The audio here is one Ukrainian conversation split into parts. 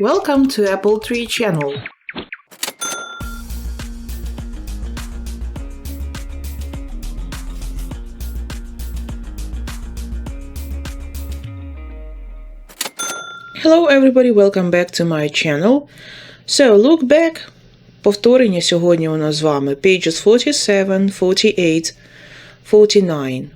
Welcome to Apple Tree channel. Hello everybody, welcome back to my channel. So, look back. Повторення сьогодні у нас з вами pages 47, 48, 49.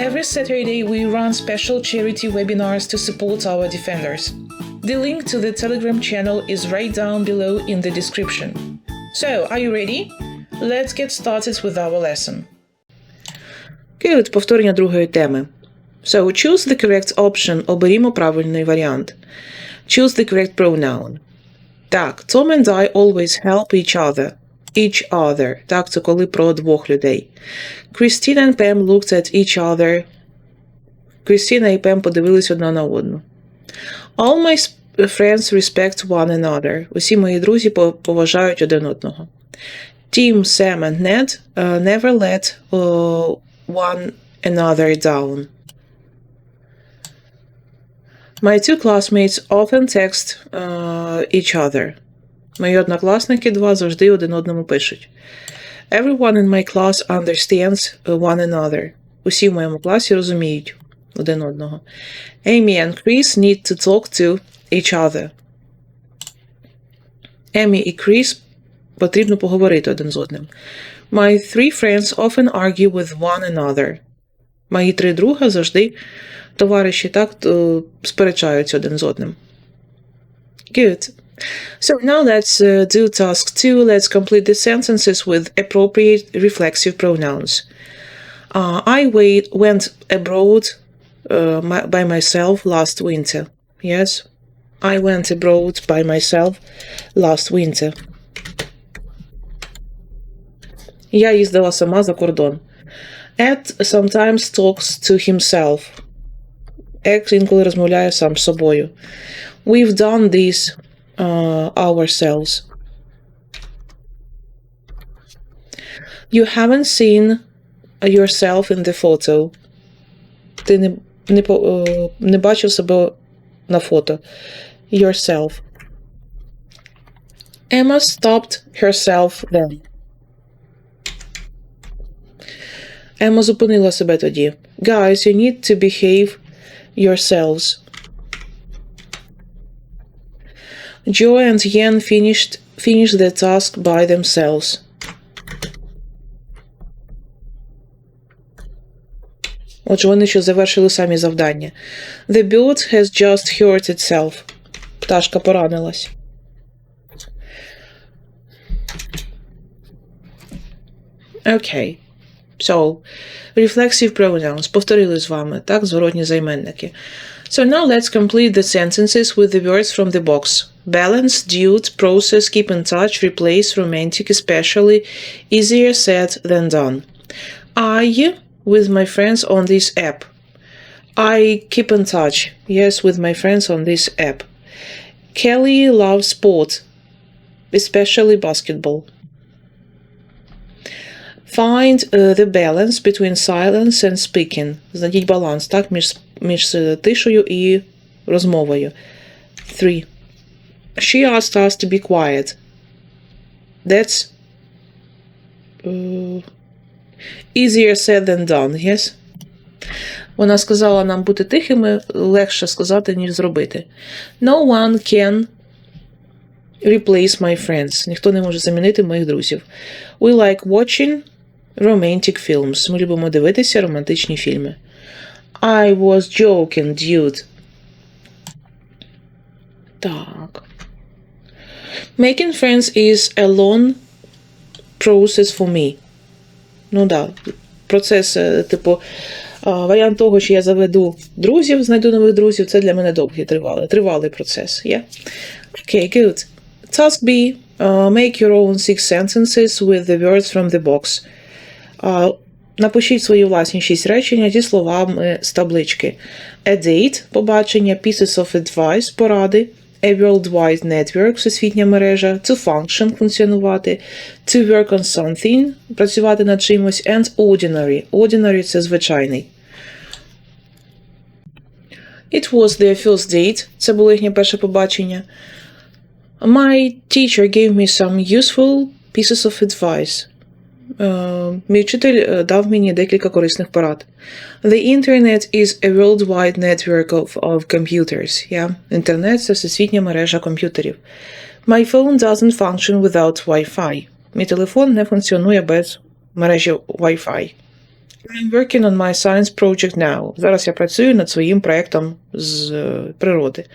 Every Saturday, we run special charity webinars to support our defenders. The link to the Telegram channel is right down below in the description. So, are you ready? Let's get started with our lesson. Good, повторення другої теми. So, choose the correct option. Оберімо правильний варіант. Choose the correct pronoun. Так, Tom and I always help each other. Each other. Так, це коли про двох людей. Christine and Pam looked at each other. Крістіна і Пем подивились одна на одну. All my s- friends respect one another. Усі мої друзі по- поважають один одного. Tim, Sam and Ned uh, never let uh, one another down. My two classmates often text uh, each other. Мої однокласники два завжди один одному пишуть. Everyone in my class understands one another. Усі в моєму класі розуміють один одного. Amy and Chris need to talk to each other. Емі і Кріс потрібно поговорити один з одним. My three friends often argue with one another. Мої три друга завжди товариші так то сперечаються один з одним. Good. So now let's uh, do task two. Let's complete the sentences with appropriate reflexive pronouns. Uh, I wait, went abroad uh, my, by myself last winter. Yes, I went abroad by myself last winter. Я їздила сама за кордон. Ed sometimes talks to himself. Ек інколи розмовляє сам з собою. We've done this uh, ourselves. You haven't seen yourself in the photo. Ти не, не, по- е, не бачив себе на фото. Yourself. Emma stopped herself then. Емма зупинила себе тоді. Guys, you need to behave yourselves. Joe and Yen finished finished the task by themselves. Отже, вони ще завершили самі завдання. The bird has just hurt itself. Пташка поранилась. Окей. Okay. So, reflexive pronouns. Повторили з вами, так, зворотні займенники. So now let's complete the sentences with the words from the box. Balance, dude, process, keep in touch, replace, romantic, especially, easier said than done. I with my friends on this app. I keep in touch, yes, with my friends on this app. Kelly loves sport, especially basketball. Find uh, the balance between silence and speaking. Знайдіть баланс, так, між, між е, тишею і розмовою. Three. She asked us to be quiet. That's uh, easier said than done, yes? Вона сказала нам бути тихими, легше сказати, ніж зробити. No one can replace my friends. Ніхто не може замінити моїх друзів. We like watching romantic films. Ми любимо дивитися романтичні фільми. I was joking, dude. Так. Making friends is a long process for me. Ну да. Процес, е, типу, А, варіант того, що я заведу друзів, знайду нових друзів, це для мене довгий тривалий, тривалий процес. Yeah? Okay, good. Task B. Uh, make your own six sentences with the words from the box. Напишіть свої власні шість речення зі словами з таблички. A date – побачення, pieces of advice – поради, a worldwide network – всесвітня мережа, to function – функціонувати, to work on something – працювати над чимось, and ordinary. Ordinary – це звичайний. It was their first date. Це було їхнє перше побачення. My teacher gave me some useful pieces of advice. Е, Мій вчитель е, дав мені декілька корисних порад. The internet is a worldwide network of, of computers. Yeah? Інтернет це всесвітня мережа комп'ютерів. My phone doesn't function without Wi-Fi. Мій телефон не функціонує без мережі Wi-Fi. I'm working on my science project now. Зараз я працюю над своїм проєктом з е, природи.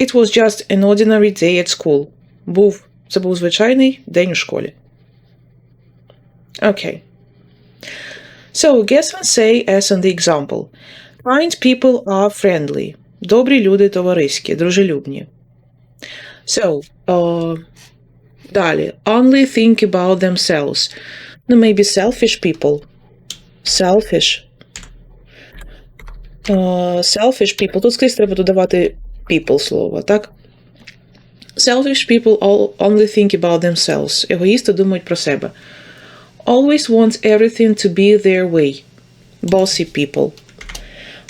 It was just an ordinary day at school. Був, це був звичайний день у школі. Okay. So, guess and say as on the example. Kind people are friendly. Добрі люди товариські, дружелюбні. So, uh, далі. Only think about themselves. Ну, maybe selfish people. Selfish. Uh, selfish people. Тут скрізь треба додавати people слово, так? Selfish people all only think about themselves. Егоїсти думають про себе. Always want everything to be their way. Bossy people.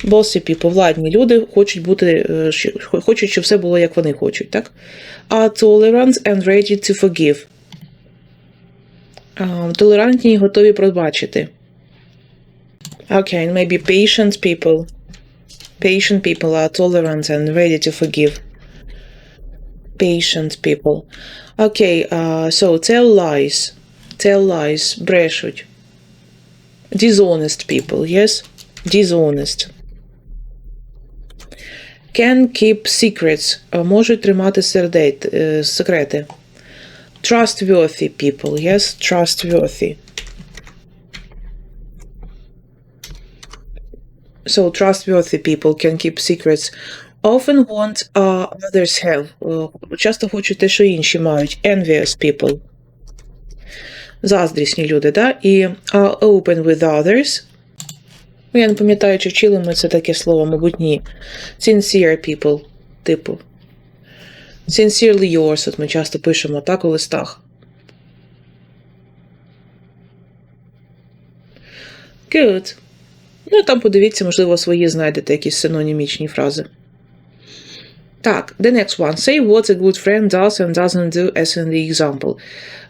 Bossy people, владні люди хочуть бути, е, щ- хочуть, щоб все було, як вони хочуть, так? Are tolerant and ready to forgive. А, Толерантні і готові пробачити. Okay, maybe patient people. Patient people are tolerant and ready to forgive. Patient people. Okay, uh, so tell lies. Tell lies. Брешуть. Dishonest people, yes? Dishonest. Can keep secrets. Uh, Можуть тримати сердет, е, секрети. Trustworthy people, yes? Trustworthy. So trustworthy people can keep secrets. Often want uh, others have. Uh, часто хочуть те, що інші мають. Envious people. Заздрісні люди, да? І are open with others. Ну, Я не пам'ятаю, чи вчили ми це таке слово, мабуть, ні. Sincere people, типу. Sincerely yours, от ми часто пишемо так у листах. Good. Ну, там подивіться, можливо, свої знайдете якісь синонімічні фрази. Так, the next one. Say what a good friend does and doesn't do as in the example.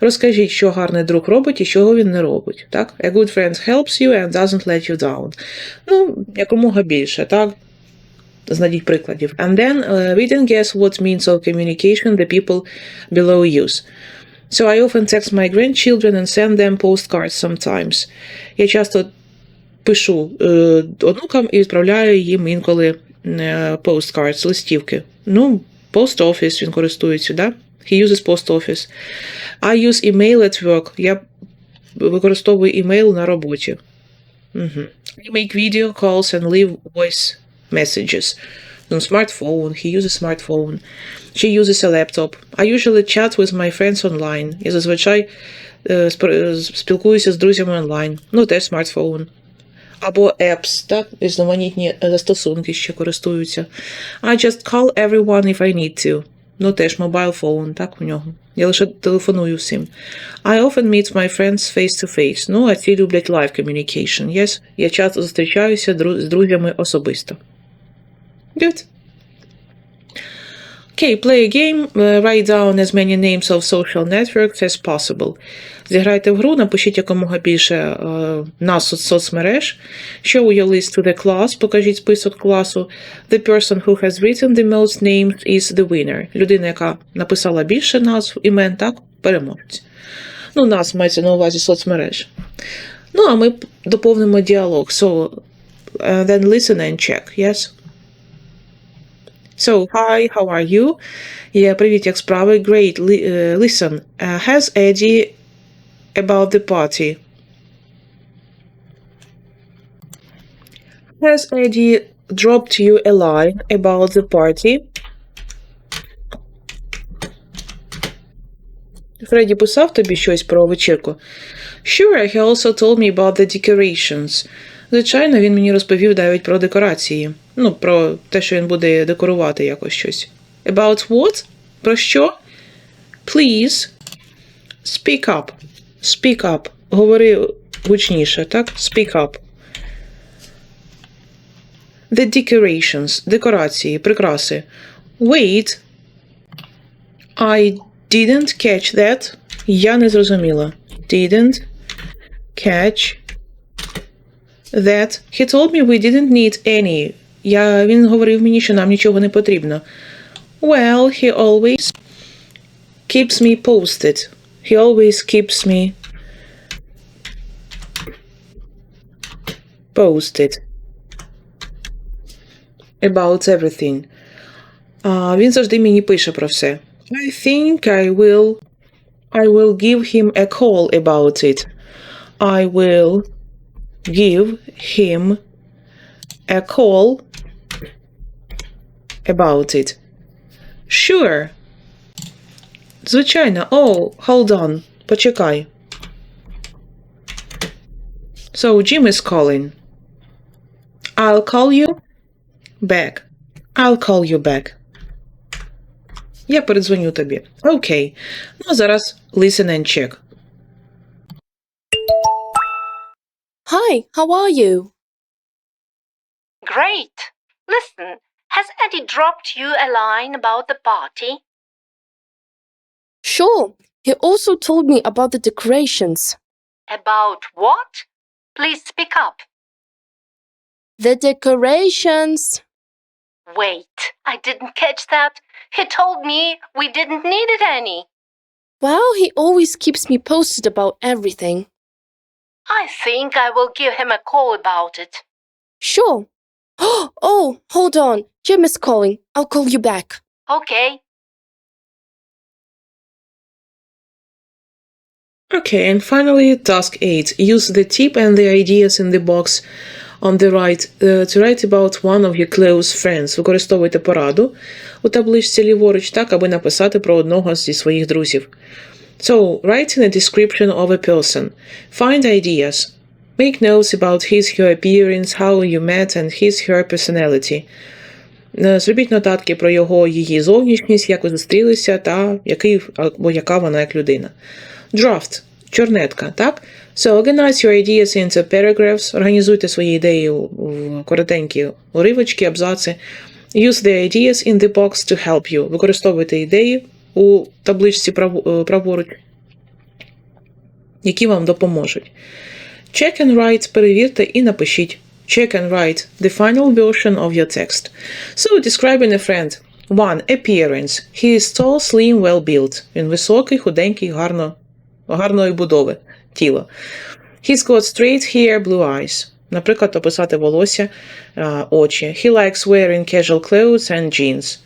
Розкажіть, що гарний друг робить і чого він не робить. Так? A good friend helps you and doesn't let you down. Ну, якомога більше, так? Знайдіть прикладів. And then uh, read and guess what means of communication the people below use. So I often text my grandchildren and send them postcards sometimes. Я часто пишу е, онукам і відправляю їм інколи е, postcards, листівки. Ну, post office він користується, да? He uses post office. I use email at work. Я використовую email на роботі. Угу. I make video calls and leave voice messages. On smartphone. He uses smartphone. She uses a laptop. I usually chat with my friends online. Я зазвичай е, спр- спілкуюся з друзями онлайн. Ну, теж смартфон. Або apps, так, різноманітні е, застосунки ще користуються. I just call everyone if I need to. Ну, теж mobile phone, так, у нього. Я лише телефоную всім. I often meet my friends face to face. Ну, а ці люблять live communication. Yes, я часто зустрічаюся з друзями особисто. Good. Okay, play a game. Uh, write down as many names of social networks as possible. Зіграйте в гру, напишіть якомога більше е, соц- соцмереж. Show your list to the class, покажіть список класу. The person who has written the most names is the winner. Людина, яка написала більше назв імен, так, переможець. Ну, нас мається на увазі соцмереж. Ну, а ми доповнимо діалог. So, uh, then listen and check, yes? So, hi, how are you? Yeah, привіт, як справи? Great. Uh, listen, has Eddie about the party? Has Eddie dropped you a line about the party? Фредді писав тобі щось про вечірку? Sure, he also told me about the decorations. Звичайно, він мені розповів навіть про декорації. Ну, про те, що він буде декорувати якось щось. About what? Про що? Please. Speak up. Speak up. Говори гучніше, так? Speak up. The decorations. Декорації, прикраси. Wait. I didn't catch that. Я не зрозуміла. Didn't catch that. He told me we didn't need any. Я, він говорив мені, що нам нічого не потрібно. Well, he always keeps me posted. He always keeps me posted about everything. А, він завжди мені пише про все. I think I will I will give him a call about it. I will give him a call about it. Sure. Звичайно. Oh, hold on. Почекай. So Jim is calling. I'll call you back. I'll call you back. Я передзвоню тобі. Окей. Ну, а зараз listen and check. Hi, how are you? Great. Listen, has Eddie dropped you a line about the party? Sure. He also told me about the decorations. About what? Please speak up. The decorations. Wait, I didn't catch that. He told me we didn't need it any. Well, he always keeps me posted about everything. I think I will give him a call about it. Sure. Oh, hold on. Jim is calling. I'll call you back. Okay. Okay, and finally, task 8. Use the tip and the ideas in the box on the right uh, to write about one of your close friends. Використовуйте пораду у табличці ліворуч так, аби написати про одного зі своїх друзів. So, write in a description of a person. Find ideas. Make notes about his her appearance, how you met, and his her personality. Е, Зробіть нотатки про його її зовнішність, як ви зустрілися, та який або яка вона як людина. Draft – чорнетка, так? So organize your ideas into paragraphs. Організуйте свої ідеї в коротенькі уривочки, абзаци. Use the ideas in the box to help you. Використовуйте ідеї у табличці право- е, праворуч, які вам допоможуть. Check and write, перевірте і напишіть. Check and write the final version of your text. So, describing a friend. 1. Appearance. He is tall, slim, well built. Він високий, худенький, гарно, гарної будови тіло. He's got straight hair, blue eyes. Наприклад, описати волосся, очі. He likes wearing casual clothes and jeans.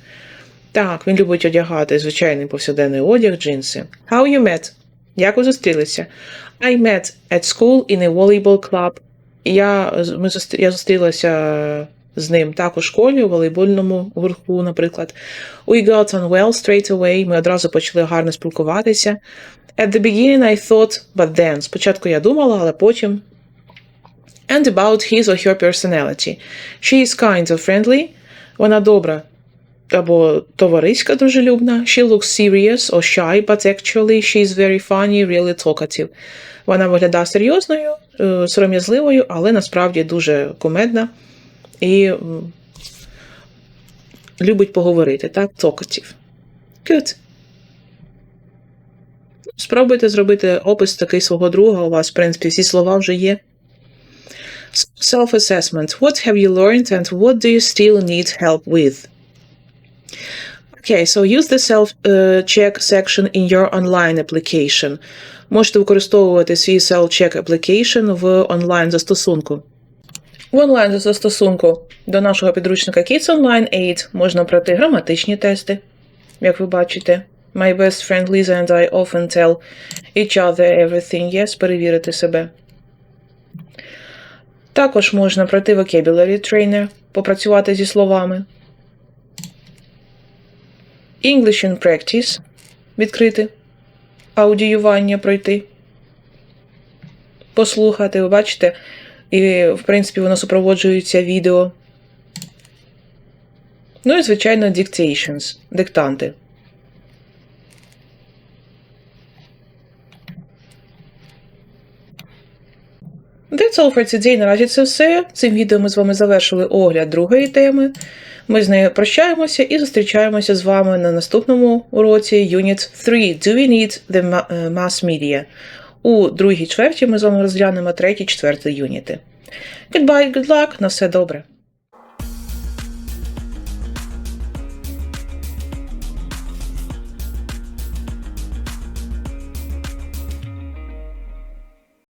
Так, він любить одягати звичайний повсякденний одяг, джинси. How you met? Як ви зустрілися? I met at school in a volleyball club. Я, ми я зустрілася з ним так у школі, у волейбольному гуртку, наприклад. We got on well straight away. Ми одразу почали гарно спілкуватися. At the beginning I thought, but then. Спочатку я думала, але потім. And about his or her personality. She is kind of friendly. Вона добра або товариська дружелюбна. She looks serious or shy, but actually she is very funny, really talkative. Вона виглядає серйозною, е, сором'язливою, але насправді дуже кумедна і любить поговорити, так? Talkative. Good. Спробуйте зробити опис такий свого друга. У вас, в принципі, всі слова вже є. Self-assessment. What have you learned and what do you still need help with? Okay, so use the self-check section in your online application. Можете використовувати свій self-check application в онлайн-застосунку. В онлайн-застосунку до нашого підручника Kids Online 8 можна пройти граматичні тести, як ви бачите. My best friend Lisa and I often tell each other everything. Yes, перевірити себе. Також можна пройти Vocabulary Trainer, попрацювати зі словами. English in Practice відкрити. Аудіювання пройти. Послухати, ви бачите, і, в принципі, воно супроводжується відео. Ну і, звичайно, dictations, диктанти. That's all for today. Наразі це все. Цим відео ми з вами завершили огляд другої теми. Ми з нею прощаємося і зустрічаємося з вами на наступному уроці Unit 3. Do we need the е, mass media? У другій чверті ми з вами розглянемо третій, четвертий юніти. Goodbye, good luck, на все добре.